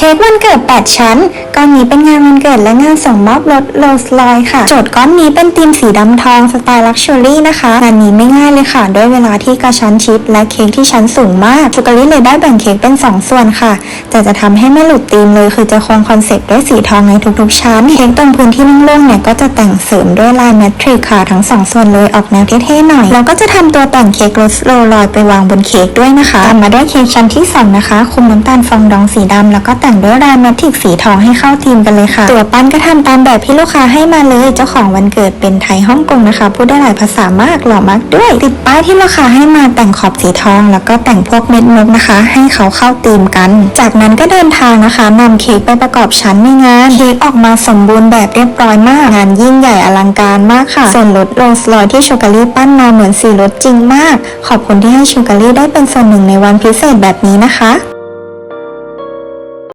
เค้กวันเกิด 8 ชั้น ก้อนนี้เป็นงานวันเกิดและงานส่งมอบรถโรลส์รอยค่ะ โจทย์ก้อนนี้เป็นธีมสีดำทองสไตล์ลักชัวรี่นะคะ งานนี้ไม่ง่ายเลยค่ะ ด้วยเวลาที่กระชั้นชิด และเค้กที่ชั้นสูงมากชูการีเลยได้แบ่งเค้กเป็น 2 ส่วนค่ะ แต่จะทำให้ไม่หลุดธีมเลยคือจะคงคอนเซ็ปต์ด้วยสีทองในทุกๆ ชั้น เค้กตรงพื้นที่โล่งๆเนี่ยก็จะแต่งเสริมด้วยลายแมทริกค่ะทั้งสองส่วนเลยออกแนวเท่ๆหน่อย แล้วก็จะทำตัวแต่งเค้กโรสโรลลอยไปวางบนเค้กด้วยนะคะตามมาด้วยเค้กชั้นที่สองนะคะคุมน้ำตาลฟองดองสีดำแล้วก็แต่แต่งด้วยลายแมทริกสีทองให้เข้าธีมกันเลยค่ะ ตัวปั้นก็ทำตามแบบที่ลูกค้าให้มาเลย เจ้าของวันเกิดเป็นไทยฮ่องกงนะคะ พูดได้หลายภาษามากหล่อมากด้วย ติดป้ายที่ลูกค้าให้มาแต่งขอบสีทอง แล้วก็แต่งพวกเม็ดนกนะคะ ให้เขาเข้าธีมกัน จากนั้นก็เดินทางนะคะนำเค้กไปประกอบชั้นในงานเค้กออกมาสมบูรณ์แบบเรียบร้อยมากงานยิ่งใหญ่อลังการมากค่ะ ส่วนรถโรลส์รอยที่ชูการีปั้นมาเหมือนสีรถจริงมาก ขอบคุณที่ให้ชูการีได้เป็นส่วนหนึ่งในวันพิเศษแบบนี้นะคะ